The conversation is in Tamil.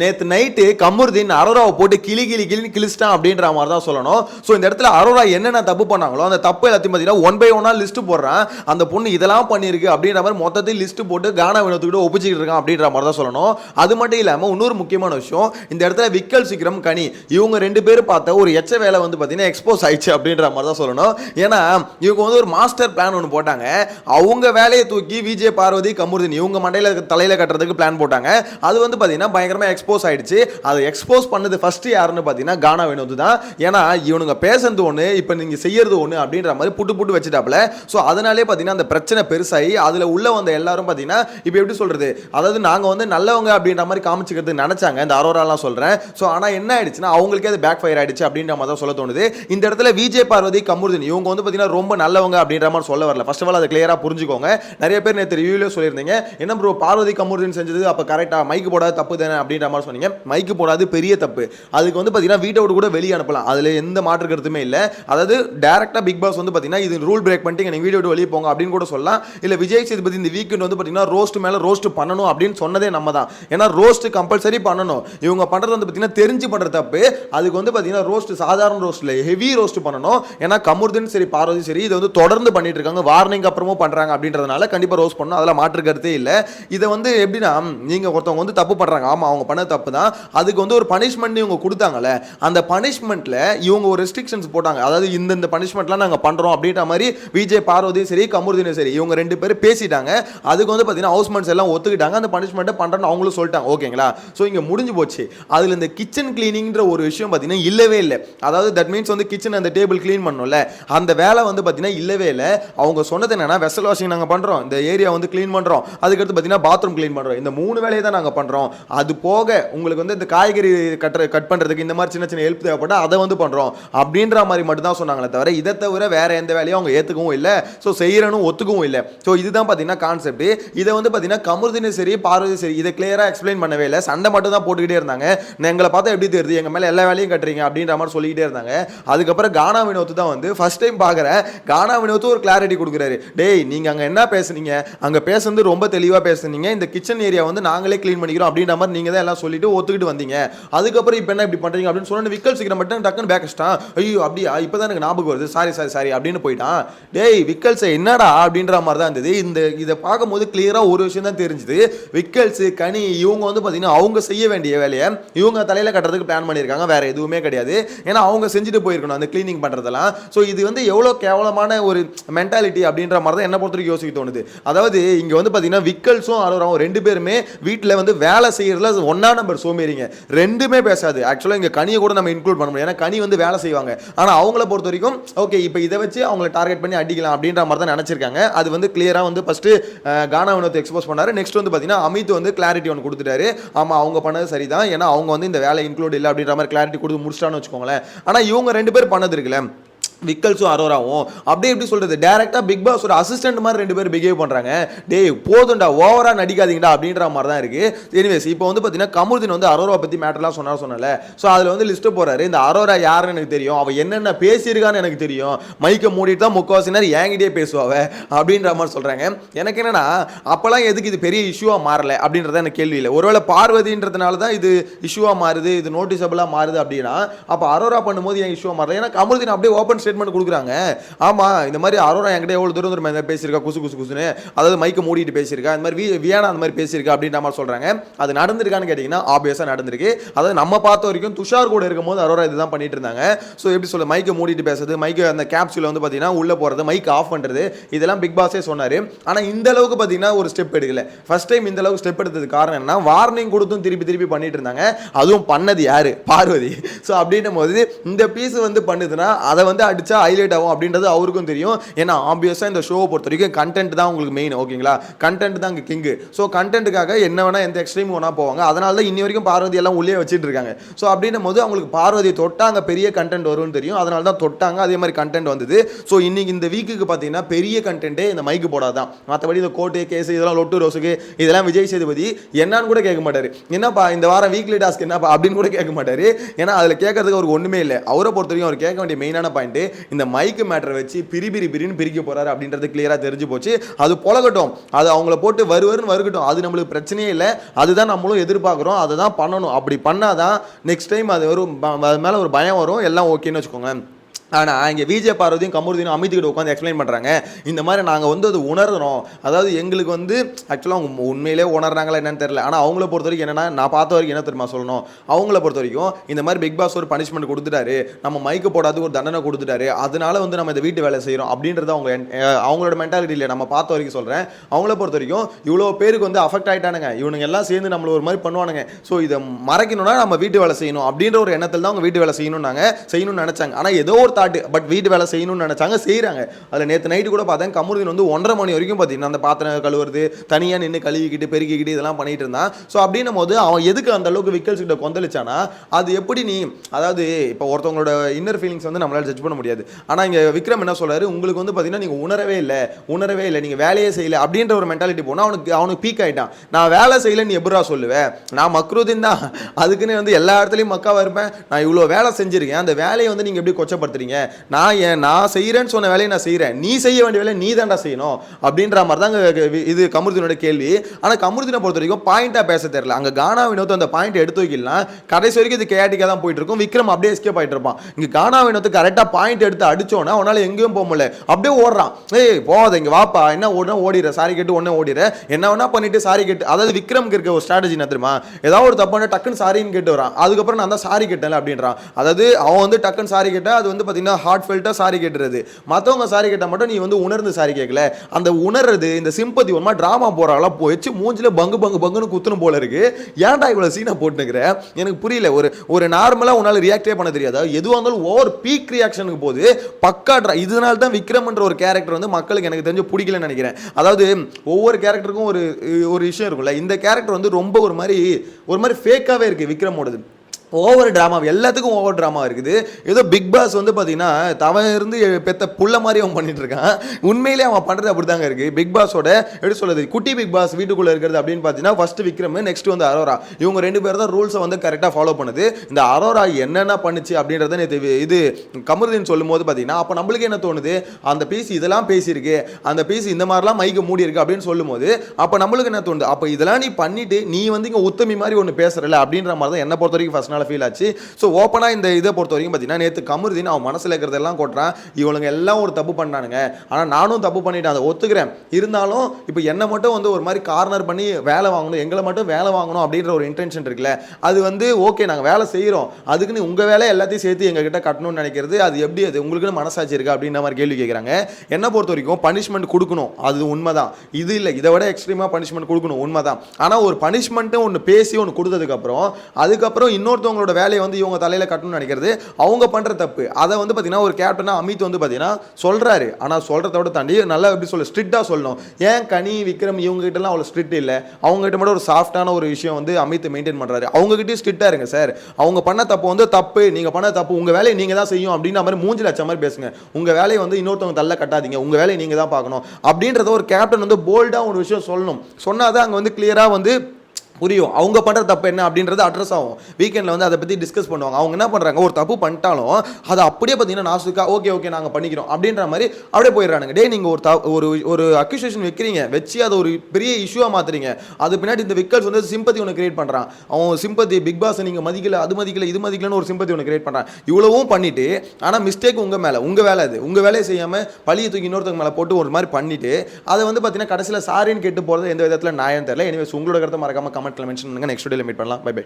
நேத்து நைட்டு கமருதீன் அரோராவை போட்டு கிளி கிளி கிளின்னு கிழிச்சிட்டான் அப்படின்ற மாதிரி தான் சொல்லணும். ஸோ இந்த இடத்துல அரோரா என்னென்ன தப்பு பண்ணாங்களோ அந்த தப்பு எல்லாத்தையும் பார்த்தீங்கன்னா ஒன் பை ஒன்னா லிஸ்ட் போடுறான். அந்த பொண்ணு இதெல்லாம் பண்ணியிருக்கு அப்படின்ற மாதிரி மொத்தத்தையும் லிஸ்ட் போட்டு கானா வினோத்துக்கிட்ட ஒப்பிச்சுக்கிட்டு இருக்கான் அப்படின்ற மாதிரி தான் சொல்லணும். அது மட்டும் இல்லாமல் இன்னொரு முக்கியமான விஷயம் இந்த இடத்துல விக்கல் சீக்கிரம் கனி. இவங்க ரெண்டு பேரும் பார்த்த ஒரு எச்ச வேலை வந்து பார்த்தீங்கன்னா எக்ஸ்போஸ் ஆயிடுச்சு அப்படின்ற மாதிரி தான் சொல்லணும். ஏன்னா இவங்க வந்து ஒரு மாஸ்டர் பிளான் ஒன்று போட்டாங்க. அவங்க வேலையை தூக்கி விஜய் பார்வதி கமருதீன் இவங்க மண்டையில் தலையில் கட்டுறதுக்கு பிளான் போட்டாங்க. அது வந்து பார்த்தீங்கன்னா பயங்கரமாக எக்ஸ்போஸ் ஆயிடுச்சு. அதை எக்ஸ்போஸ் பண்ணது ஃபர்ஸ்ட் யாருன்னு பார்த்தீங்கன்னா கானா வினோத் தான். ஏன்னா இவனுங்க பேசுறது ஒன்று இப்போ நீங்கள் செய்யறது ஒன்று அப்படின்ற மாதிரி புட்டு புட்டு வச்சுட்டாப்புல. ஸோ அதனாலே பார்த்தீங்கன்னா அந்த பிரச்சனை பெருசாகி அதில் உள்ள வந்த எல்லாரும் பார்த்தீங்கன்னா இப்போ எப்படி சொல்கிறது அதாவது நாங்கள் வந்து நல்லவங்க அப்படின்ற மாதிரி காமிச்சிக்கிறது நினச்சாங்க. இந்த அரோராலாம் சொல்கிறேன் ஸோ ஆனால் என்ன ஆயிடுச்சுன்னா அவங்களுக்கே அது பேக் ஃபயர் ஆயிடுச்சு அப்படின்ற மாதிரி தான் சொல்ல தோணுது. இந்த இடத்துல விஜய் பார்வதி கமருதீன் இவங்க வந்து பார்த்தீங்கன்னா ரொம்ப நல்லவங்க அப்படின்ற மாதிரி சொல்ல வரல. ஃபர்ஸ்ட் ஆஃப் ஆல் அதை கிளியராக புரிஞ்சுக்கோங்க. நிறைய பேர் நேற்று ரிவியூலேயே சொல்லியிருந்தீங்க. என்ன ப்ரோ பார்வதி கமருதீன் செஞ்சது அப்போ கரெக்டாக மைக்கு போடாத தப்பு தானே அப்படின்னு அப்படின்ற மாதிரி சொன்னீங்க. மைக்கு போடாது பெரிய தப்பு. அதுக்கு வந்து பார்த்தீங்கன்னா வீட்டை விட்டு கூட வெளியே அனுப்பலாம். அதில் எந்த மாற்று கருத்துமே இல்லை. அதாவது டேரெக்டாக பிக் பாஸ் வந்து பார்த்தீங்கன்னா இது ரூல் பிரேக் பண்ணிட்டு நீங்கள் வீடியோ விட்டு வெளியே போங்க அப்படின்னு கூட சொல்லலாம். இல்லை விஜய் சேதுபதி இந்த வீக்கெண்ட் வந்து பார்த்தீங்கன்னா ரோஸ்ட் மேலே ரோஸ்ட் பண்ணணும் அப்படின்னு சொன்னதே நம்ம தான் ஏன்னா ரோஸ்ட் கம்பல்சரி பண்ணணும். இவங்க பண்ணுறது வந்து பார்த்தீங்கன்னா தெரிஞ்சு பண்ணுற தப்பு. அதுக்கு வந்து பார்த்தீங்கன்னா ரோஸ்ட் சாதாரண ரோஸ்ட்டில் ஹெவி ரோஸ்ட் பண்ணணும். ஏன்னா கமுர்தன் சரி பார்வதி சரி இதை வந்து தொடர்ந்து பண்ணிட்டு இருக்காங்க. வார்னிங் அப்புறமும் பண்ணுறாங்க அப்படின்றதுனால கண்டிப்பாக ரோஸ்ட் பண்ணணும். அதெல்லாம் மாற்று கருத்தே இல்லை. இதை வந்து எப்படின்னா நீங்கள் ஒருத்தவங்க வந்து தப்பு பண்ணுறாங்க ஆமாம் அவங்க பண்ண தப்பு தான் அதுக்கு வந்து ஒரு பனிஷ்மெண்ட் இவங்க கொடுத்தாங்கல்ல அந்த பனிஷ்மெண்ட்டில் இவங்க ஒரு ரெஸ்ட்ரிக்ஷன்ஸ் போட்டாங்க. அதாவது இந்த இந்த பனிஷ்மெண்ட்லாம் நாங்கள் பண்ணுறோம் அப்படின்ற மாதிரி விஜய் பார்வதியும் சரி கமருதினும் சரி இவங்க ரெண்டு பேரும் பேசிட்டாங்க. அதுக்கு வந்து பார்த்தீங்கன்னா ஹவுஸ்மெண்ட்ஸ் எல்லாம் ஒத்துக்கிட்டாங்க. அந்த பனிஷ்மெண்ட்டை பண்ணுறேன்னு அவங்களும் சொல்லிட்டாங்க. ஓகேங்களா? ஸோ இங்கே முடிஞ்சு போச்சு. அதில் இந்த கிச்சன் கிளீனிங்ன்ற ஒரு விஷயம் பார்த்தீங்கன்னா இல்லவே இல்லை. அதாவது தட் மீன்ஸ் வந்து கிச்சன் அந்த டேபிள் க்ளீன் பண்ணோம்ல. அந்த வேலை வந்து பார்த்தீங்கன்னா இல்லவே இல்லை. அவங்க சொன்னது என்னன்னா வெசல் வாஷிங் நாங்கள் பண்ணுறோம் இந்த ஏரியா வந்து க்ளீன் பண்ணுறோம் அதுக்கடுத்து பார்த்தீங்கன்னா பாத்ரூம் க்ளீன் பண்ணுறோம் இந்த மூணு வேலையை தான் நாங்கள் பண்ணுறோம் அது போக உங்களுக்கு வந்து இந்த காய்கறி கட்டுற கட் பண்ணுறதுக்கு இந்த மாதிரி சின்ன சின்ன ஹெல்ப் தேவைப்பட்டால் அதை வந்து பண்ணுறோம் அப்படின்ற மாதிரி மட்டும் தான் சொன்னாங்களே தவிர இதை தவிர வேறு எந்த வேலையும் அவங்க ஏற்றுக்கவும் இல்லை. ஸோ செய்கிறனும் ஒத்துக்கவும் இல்லை. ஸோ இதுதான் பார்த்தீங்கன்னா கான்செப்ட் இதை வந்து பார்த்தீங்கன்னா கமருதினும் சரி பார்வதி சரி இதை கிளியராக எக்ஸ்பிளைன் பண்ணவே இல்லை. சண்டை மட்டும் தான் போட்டுக்கிட்டே இருந்தாங்க. எங்களை பார்த்தா எப்படி தெரியுது? எங்கள் மேலே எல்லா வேலையும் கட்டுறீங்க அப்படின்ற மாதிரி சொல்லிக்கிட்டே இருந்தாங்க. அதுக்கப்புறம் கானா வினோத்து தான் வந்து ஃபர்ஸ்ட் டைம் பார்க்குறேன் கானா வினோத்து ஒரு கிளாரிட்டி கொடுக்குறாரு. டேய் நீங்கள் அங்கே என்ன பேசுனீங்க? அங்கே பேசுனது ரொம்ப தெளிவாக பேசுனீங்க. இந்த கிச்சன் ஏரியா வந்து நாங்களே க்ளீன் பண்ணிக்கிறோம். அப்படின்ற மாதிரி நீங்கள் தான் எல்லாம் சொல்லிட்டு ஒத்துக்கிட்டு வந்தீங்க. அதுக்கப்புறம் இப்போ என்ன இப்படி பண்ணுறீங்க அப்படின்னு சொன்ன விக்கல் சீக்கிரம் மட்டும் டக்குன்னு பேக் அடிச்சிட்டான். ஐயோ அப்படியா? இப்போ தான் எனக்கு ஞாபகம் வருது. சாரி சாரி சாரி அப்படின்னு போயிட்டான். டேய் விக்கல்ஸ் என்னடா அப்படின்ற மாதிரி தான் இருந்தது. இந்த இதை பார்க்கும்போது கிளியராக ஒரு விஷயம் தான் தெரிஞ்சுது. விக்கல்ஸ் கனி இவங்க வந்து பார்த்தீங்கன்னா அவங்க செய்ய வேண்டிய வேலையை இவங்க தலையில் கட்டுறதுக்கு பிளான் பண்ணியிருக்காங்க. வேறு எதுவுமே கிடையாது. ஏன்னா அவங்க செஞ்சுட்டு போயிருக்கணும் அந்த க்ளீனிங் பண்ணுறதெல்லாம் ஸோ இது வந்து எவ்வளோ கேவலமான ஒரு மென்டாலிட்டி அப்படின்ற மாதிரி தான் என்ன பொறுத்த வரைக்கும் யோசிக்க தோணுது. அதாவது இங்கே வந்து பார்த்தீங்கன்னா விக்கல்ஸும் அலுவலகம் ரெண்டு பேருமே வீட்டில் வந்து வேலை செய்கிறதுல ஒன்றா நம்பர் சோமேறிங்க ரெண்டுமே பேசாது. ஆக்சுவலாக இங்கே கனியை கூட நம்ம இன்க்ளூட் பண்ண முடியும் ஏன்னா கனி வந்து வேலை செய்வாங்க. ஆனால் அவங்கள பொறுத்த வரைக்கும் ஓகே இப்போ இதை வச்சு அவங்கள டார்கெட் பண்ணி அடிக்கலாம் அப்படின்ற மாதிரி தான் நினச்சிருக்காங்க. அது வந்து கிளியராக வந்து ஃபஸ்ட்டு கானா வினோத் எக்ஸ்போஸ் பண்ணார். நெக்ஸ்ட் வந்து பார்த்தீங்கன்னா அமித் வந்து கிளாரிட்டி ஒன்று கொடுத்துட்டாரு. ஆமாம் அவங்க பண்ணது சரிதான். ஏன்னா அவங்க வந்து இந்த வேலை இன்க்ளூட் இல்லை அப்படின்ற மாதிரி கிளாரிட்டி கொடுத்து முடிச்சிட்டான்னு வச்சுக்கோங்களேன். ஆனால் இவங்க ரெண்டு பேர் பண்ணது இருக்குல்ல. விக்கல்ஸும் அரோராவும். அப்படியே எப்படி சொல்கிறது டேரெக்டாக பிக் பாஸ் ஒரு அசிஸ்டன்ட் மாதிரி ரெண்டு பேர் பிஹேவ் பண்ணுறாங்க டே போதும்டா ஓவராக நடிக்காதீங்கடா அப்படின்ற மாதிரி தான் இருக்குது எனிவேஸ் இப்போ வந்து பார்த்தீங்கன்னா கமுர்தீன் வந்து அரோரா பற்றி மேட்டர்லாம் சொன்னார் சொன்னல ஸோ அதில் வந்து லிஸ்ட்டு போகிறாரு இந்த அரோரா யாருன்னு எனக்கு தெரியும். அவள் என்னென்ன பேசியிருக்கான்னு எனக்கு தெரியும். மைக்கை மூடிட்டு தான் முக்கவாசி நேரம் என்கிட்டயே பேசுவாவ அப்படின்ற மாதிரி சொல்கிறாங்க எனக்கு என்னென்னா அப்போல்லாம் எதுக்கு இது பெரிய இஷ்யூவாக மாறலை அப்படின்றத எனக்கு கேள்வி இல்லை. ஒருவேளை பார்வதின்றதுனால தான் இது இஷ்யூவாக மாறுது இது நோட்டிசபிளா மாறுது அப்படின்னா அப்போ அரோரா பண்ணும்போது ஏன் இஷ்யூவாக மாறல? ஏன்னா கமுர்தீன் அப்படியே ஓப்பன் ஸ்டேட்மெண்ட் கொடுக்குறாங்க. ஆமா இந்த மாதிரி அரோரா என்கிட்ட எவ்வளவு தூரம் தூரம் மாதிரி பேசியிருக்கா குசு குசு குசுன்னு. அதாவது மைக்கை மூடிட்டு பேசியிருக்கா இந்த மாதிரி வி வியானா அந்த மாதிரி பேசியிருக்கா அப்படின்ற மாதிரி சொல்றாங்க. அது நடந்திருக்கான்னு கேட்டிங்கன்னா ஆப்வியஸாக நடந்திருக்கு. அதாவது நம்ம பார்த்த வரைக்கும் துஷார் கூட இருக்கும்போது அரோரா இதுதான் பண்ணிட்டு இருந்தாங்க. ஸோ எப்படி சொல்ல மைக்கை மூடிட்டு பேசுறது மைக்கை அந்த கேப்சூல வந்து பார்த்தீங்கன்னா உள்ளே போகிறது மைக் ஆஃப் பண்ணுறது இதெல்லாம் பிக் பாஸே சொன்னாரு. ஆனால் இந்த அளவுக்கு பார்த்தீங்கன்னா ஒரு ஸ்டெப் எடுக்கல. ஃபர்ஸ்ட் டைம் இந்த அளவுக்கு ஸ்டெப் எடுத்தது காரணம் என்ன வார்னிங் கொடுத்தும் திருப்பி திருப்பி பண்ணிட்டு இருந்தாங்க. அதுவும் பண்ணது யாரு? பார்வதி. ஸோ அப்படின்னும் போது இந்த பீஸ் வந்து பண்ணுதுன்னா அதை வந்து அடித்தா ஹைலைட் ஆகும் அப்படின்றது அவருக்கும் தெரியும். ஏன்னா ஆப்வியஸாக இந்த ஷோவை பொறுத்த வரைக்கும் கண்டென்ட் தான் உங்களுக்கு மெயின் ஓகேங்களா கண்டென்ட் தான் இங்கே கிங்கு ஸோ கண்டென்ட்டுக்காக என்ன வேணால் எந்த எக்ஸ்ட்ரீம் வேணால் போவாங்க. அதனால தான் இன்னி வரைக்கும் பார்வதி எல்லாம் உள்ளே வச்சுட்டு இருக்காங்க. ஸோ அப்படின்னும் போது அவங்களுக்கு பார்வதி தொட்டாங்க பெரிய கண்டென்ட் வரும்னு தெரியும். அதனால தான் தொட்டாங்க. அதே மாதிரி கண்டென்ட் வந்தது. ஸோ இன்னைக்கு இந்த வீக்குக்கு பார்த்தீங்கன்னா பெரிய கண்டென்ட்டே இந்த மைக்கு போடாதான். மற்றபடி இந்த கோர்ட்டு கேஸ் இதெல்லாம் லொட்டு ரோஸுக்கு இதெல்லாம் விஜய் சேதுபதி என்னன்னு கூட கேட்க மாட்டார். என்னப்பா இந்த வாரம் வீக்லி டாஸ்க் என்னப்பா அப்படின்னு கூட கேட்க மாட்டார். ஏன்னா அதில் கேட்கறதுக்கு அவருக்கு ஒன்றுமே இல்லை. அவரை பொறுத்த வரைக்கும் அவர் கேட்க வேண்டிய மெயினான பாயிண்ட்டு இந்த மைக்கு மேட்டரை வச்சு பிரி பிரி பிரின்னு பிரிக்க போறாரு அப்படின்றது கிளியராக தெரிஞ்சு போச்சு. அது பொழகட்டும் அது அவங்கள போட்டு வருவருன்னு வருகட்டும். அது நம்மளுக்கு பிரச்சனையே இல்லை. அதுதான் நம்மளும் எதிர்பார்க்குறோம். அதை தான் பண்ணணும். அப்படி பண்ணாதான் நெக்ஸ்ட் டைம் அது வரும் அது மேலே ஒரு பயம் வரும். எல்லாம் ஓகேன்னு வச்சுக்கோங்க. ஆனால் இங்கே விஜய பார்வதியும் கமருதீனும் அமித்துக்கிட்ட உட்காந்து எக்ஸ்பிளைன் பண்ணுறாங்க இந்த மாதிரி நாங்கள் வந்து அது உணர்கிறோம் அதாவது எங்களுக்கு வந்து ஆக்சுவலாக அவங்க உண்மையிலே உணர்றாங்களா என்னன்னு தெரியல. ஆனால் அவங்கள பொறுத்த வரைக்கும் என்னென்னா நான் பார்த்த வரைக்கும் என்ன தெரியுமா சொல்லணும்? அவங்கள பொறுத்த வரைக்கும் இந்த மாதிரி பிக் பாஸ் ஒரு பனிஷ்மெண்ட் கொடுத்துட்டாரு. நம்ம மைக்கு போடாத ஒரு தண்டனை கொடுத்துட்டாரு. அதனால வந்து நம்ம இந்த வீட்டு வேலை செய்கிறோம் அப்படின்றது அவங்க அவங்களோட மென்டாலிட்டி இல்லை. நம்ம பார்த்த வரைக்கும் சொல்கிறேன் அவங்கள பொறுத்த வரைக்கும் இவ்வளோ பேருக்கு வந்து அஃபெக்ட் ஆகிட்டானுங்க இவனுங்க எல்லாம் சேர்ந்து நம்மளை ஒரு மாதிரி பண்ணுவானுங்க. ஸோ இதை மறைக்கணும்னா நம்ம வீட்டு வேலை செய்யணும் அப்படின்ற ஒரு எண்ணத்தில் தான் அவங்க வீட்டு வேலை செய்யணும்னாங்க செய்யணும்னு நினச்சாங்க. ஆனால் ஏதோ ஒரு தாட்டு. பட் வீட்டு வேலை செய்யணும்னு நினச்சாங்க செய்கிறாங்க அதில் நேற்று நைட்டு கூட பார்த்தேன் கமருதீன் வந்து ஒன்றரை மணி வரைக்கும் பார்த்தீங்கன்னா அந்த பாத்திரம் கழுவுறது தனியாக நின்று கழுவிக்கிட்டு பெருக்கிக்கிட்டு இதெல்லாம் பண்ணிட்டு இருந்தான். ஸோ அப்படின்னும் போது அவன் எதுக்கு அந்த அளவுக்கு விக்கல்ஸ் கிட்ட கொந்தளிச்சானா அது எப்படி நீ அதாவது இப்போ ஒருத்தவங்களோட இன்னர் ஃபீலிங்ஸ் வந்து நம்மளால் ஜட்ஜ் பண்ண முடியாது. ஆனால் இங்கே விக்ரம் என்ன சொல்கிறாரு உங்களுக்கு வந்து பார்த்தீங்கன்னா நீங்கள் உணரவே இல்லை உணரவே இல்லை நீங்கள் வேலையே செய்யலை அப்படின்ற ஒரு மென்டாலிட்டி போனால் அவனுக்கு அவனுக்கு பீக் ஆயிட்டான். நான் வேலை செய்யலை நீ எப்படா சொல்லுவேன் நான் மக்ரூதின் தான். அதுக்குன்னு வந்து எல்லா இடத்துலையும் மக்காவாக இருப்பேன். நான் இவ்வளோ வேலை செஞ்சுருக்கேன். அந்த வேலையை வந்து நீங்கள் எப்படி கொச்சப்படுத்துறீங்க? நான் ஏன் நான் செய்கிறேன்னு சொன்ன வேலையை நான் செய்கிறேன் நீ செய்ய வேண்டிய வேலையை நீ தான்டா செய்யணும் அப்படின்ற மாதிரி தான் இது கமருதீனோட கேள்வி. ஆனால் கமருதீனை பொறுத்த வரைக்கும் பாயிண்ட்டாக பேச தெரியல. அங்கே கானா வினோத் அந்த பாயிண்ட் எடுத்து வைக்கலாம் கடைசி வரைக்கும் இது கேட்டிக்காக தான் போயிட்டு இருக்கும். விக்ரம் அப்படியே எஸ்கேப் ஆகிட்டு இருப்பான். இங்கே கானா வினோத்து கரெக்டாக பாயிண்ட் எடுத்து அடிச்சோன்னா உன்னால் எங்கேயும் போக முடியல. அப்படியே ஓடுறான். ஏய் போகாத இங்கே வாப்பா. என்ன ஓடுனா ஓடிடுற சாரி கேட்டு ஒன்றே ஓடிடுற என்ன வேணா பண்ணிட்டு சாரி கேட்டு அதாவது விக்ரம்க்கு இருக்க ஒரு ஸ்ட்ராட்டஜி என்ன தெரியுமா? ஏதாவது ஒரு தப்பான டக்குன்னு சாரின்னு கேட்டு வரான். அதுக்கப்புறம் நான் தான் சாரி கேட்டேன் அப்படின்றான். அதாவது அவன் வந்து டக்குன்னு சாரி கேட்டால் அது வந்து பார்த்தீங்கன்னா ஹார்ட் ஃபெல்ட்டாக சாரி கேட்டுறது. மற்றவங்க சாரி கேட்டால் மட்டும் நீ வந்து உணர்ந்து சாரி கேட்கல. அந்த உணர்றது இந்த சிம்பத்தி ஒரு ட்ராமா போகிறாங்களா போயிடுச்சு மூஞ்சில் பங்கு பங்கு பங்குன்னு குத்துணும் போல இருக்கு. ஏன்டா இவ்வளோ சீனை போட்டுனுக்குற? எனக்கு புரியல. ஒரு ஒரு நார்மலாக உன்னால் ரியாக்டே பண்ண தெரியாதா. எதுவாக இருந்தாலும் ஓவர் பீக் ரியாக்ஷனுக்கு போது பக்கா ட்ரா இதனால தான் விக்ரம்ன்ற ஒரு கேரக்டர் வந்து மக்களுக்கு எனக்கு தெரிஞ்சு பிடிக்கலன்னு நினைக்கிறேன். அதாவது ஒவ்வொரு கேரக்டருக்கும் ஒரு ஒரு விஷயம் இருக்கும்ல. இந்த கேரக்டர் வந்து ரொம்ப ஒரு மாதிரி ஒரு மாதிரி ஃபேக்காகவே இருக்குது விக்ரமோடது. ஓவர் ட்ராமா எல்லாத்துக்கும் ஓவர் ட்ராமா இருக்குது. ஏதோ பிக் பாஸ் வந்து பார்த்தீங்கன்னா தவன் இருந்து பெத்த புள்ள மாதிரி அவன் பண்ணிட்டு இருக்கான். உண்மையிலே அவன் பண்ணுறது அப்படி தாங்க இருக்குது பிக் பாஸோட எப்படி சொல்லுது குட்டி பிக் பாஸ் வீட்டுக்குள்ளே இருக்கிறது அப்படின்னு பார்த்தீங்கன்னா ஃபர்ஸ்ட் விக்ரம் நெக்ஸ்ட் வந்து அரோரா. இவங்க ரெண்டு பேர் தான் ரூல்ஸை வந்து கரெக்டாக ஃபாலோ பண்ணுது. இந்த அரோரா என்னென்ன பண்ணுச்சு அப்படின்றத நேற்று இது கமருதீன் சொல்லும்போது பார்த்தீங்கன்னா அப்போ நம்மளுக்கு என்ன தோணுது? அந்த பீஸ் இதெல்லாம் பேசியிருக்கு. அந்த பீஸ் இந்த மாதிரிலாம் மைக்கு மூடி இருக்கு அப்படின்னு சொல்லும்போது அப்போ நம்மளுக்கு என்ன தோணுது? அப்போ இதெல்லாம் நீ பண்ணிட்டு நீ வந்து இங்கே உத்தமி மாதிரி ஒன்று பேசுறல அப்படின்ற மாதிரி தான் என்னை பொறுத்த வரைக்கும் ஃபர்ஸ்ட் நாள் ஃபீல் ஆச்சு. ஸோ ஓப்பனாக இந்த இதை பொறுத்த வரைக்கும் பார்த்தீங்கன்னா நேற்று கமருதீன் அவன் மனசில் இருக்கிறதெல்லாம் கொட்டுறான். இவளுங்க எல்லாம் ஒரு தப்பு பண்ணானுங்க. ஆனால் நானும் தப்பு பண்ணிட்டேன். அதை ஒத்துக்கிறேன். இருந்தாலும் இப்போ என்னை மட்டும் வந்து ஒரு மாதிரி கார்னர் பண்ணி வேலை வாங்கணும் எங்களை மட்டும் வேலை வாங்கணும் அப்படின்ற ஒரு இன்டென்ஷன் இருக்குல்ல அது வந்து ஓகே நாங்கள் வேலை செய்கிறோம் அதுக்குன்னு உங்கள் வேலை எல்லாத்தையும் சேர்த்து எங்ககிட்ட கட்டணும்னு நினைக்கிறது அது எப்படி அது உங்களுக்குன்னு மனசாட்சி இருக்கா அப்படின்ற மாதிரி கேள்வி கேட்குறாங்க என்ன பொறுத்த வரைக்கும் பனிஷ்மெண்ட் கொடுக்கணும். அது உண்மைதான். இது இல்லை. இதை விட எக்ஸ்ட்ரீமாக பனிஷ்மெண்ட் கொடுக்கணும். உண்மைதான். ஆனால் ஒரு பனிஷ்மெண்ட்டு ஒன்று பேசி ஒன்று கொடுத்ததுக்கப்புறம் அதுக்கப்புறம் மற்றவங்களோட வேலையை வந்து இவங்க தலையில் கட்டணும்னு நினைக்கிறது அவங்க பண்ணுற தப்பு. அதை வந்து பார்த்தீங்கன்னா ஒரு கேப்டனாக அமித் வந்து பார்த்தீங்கன்னா சொல்கிறாரு ஆனால் சொல்கிறத விட தாண்டி நல்லா எப்படி சொல்ல ஸ்ட்ரிக்டாக சொல்லணும். ஏன் கனி விக்ரம் இவங்ககிட்டலாம் அவ்வளோ ஸ்ட்ரிக்ட் இல்லை? அவங்ககிட்ட மட்டும் ஒரு சாஃப்டான ஒரு விஷயம் வந்து அமித் மெயின்டைன் பண்ணுறாரு அவங்ககிட்டயும் ஸ்ட்ரிக்டாக இருங்க சார் அவங்க பண்ண தப்பு வந்து தப்பு. நீங்கள் பண்ண தப்பு உங்கள் வேலையை நீங்கள் தான் செய்யும் அப்படின்ற மாதிரி மூஞ்சில் அச்ச மாதிரி பேசுங்க. உங்கள் வேலையை வந்து இன்னொருத்தவங்க தள்ள கட்டாதீங்க. உங்கள் வேலையை நீங்கள் தான் பார்க்கணும். அப்படின்றத ஒரு கேப்டன் வந்து போல்டாக ஒரு விஷயம் சொல்லணும். சொன்னால் தான் அங்கே வந்து கிளியராக வந்து புரியும். அவங்க பண்ணுற தப்பு என்ன அப்படின்றது அட்ரஸ் ஆகும். வீக்கெண்டில் வந்து அதை பற்றி டிஸ்கஸ் பண்ணுவாங்க. அவங்க என்ன பண்ணுறாங்க ஒரு தப்பு பண்ணிட்டாலும் அதை அப்படியே பார்த்தீங்கன்னா நாசுக்கா ஓகே ஓகே நாங்கள் பண்ணிக்கிறோம் அப்படின்ற மாதிரி அப்படியே போயிடுறானுங்க. டே நீங்கள் ஒரு த ஒரு ஒரு அக்யூசேஷன் வைக்கிறீங்க. வச்சு அதை ஒரு பெரிய இஷ்யூவாக மாற்றுறீங்க அது பின்னாடி இந்த விக்கல்ஸ் வந்து சிம்பத்தி ஒன்று கிரியேட் பண்ணுறான் அவன் சிம்பத்தி பிக் பாஸ் நீங்கள் மதிக்கல அது மதிக்கல இது மதிக்கலன்னு ஒரு சிம்பத்தி ஒன்று கிரியேட் பண்ணுறான் இவ்வளவும் பண்ணிட்டு ஆனால் மிஸ்டேக் உங்கள் மேலே உங்கள் வேலை அது. உங்கள் வேலையை செய்யாமல் பழியை தூக்கி இன்னொருத்தவங்க மேலே போட்டு ஒரு மாதிரி பண்ணிட்டு அதை வந்து பார்த்தீங்கன்னா கடைசியில் சாரின்னு கேட்டு போகிறது எந்த விதத்தில் நியாயம் தெரியல. எனிவேஸ் உங்களோட கருத்தை மறக்காம கமெண்ட்டில் மென்ஷன் பண்ணுங்கள் நெக்ஸ்ட் வீடியோவில் மீட் பண்ணலாம். By by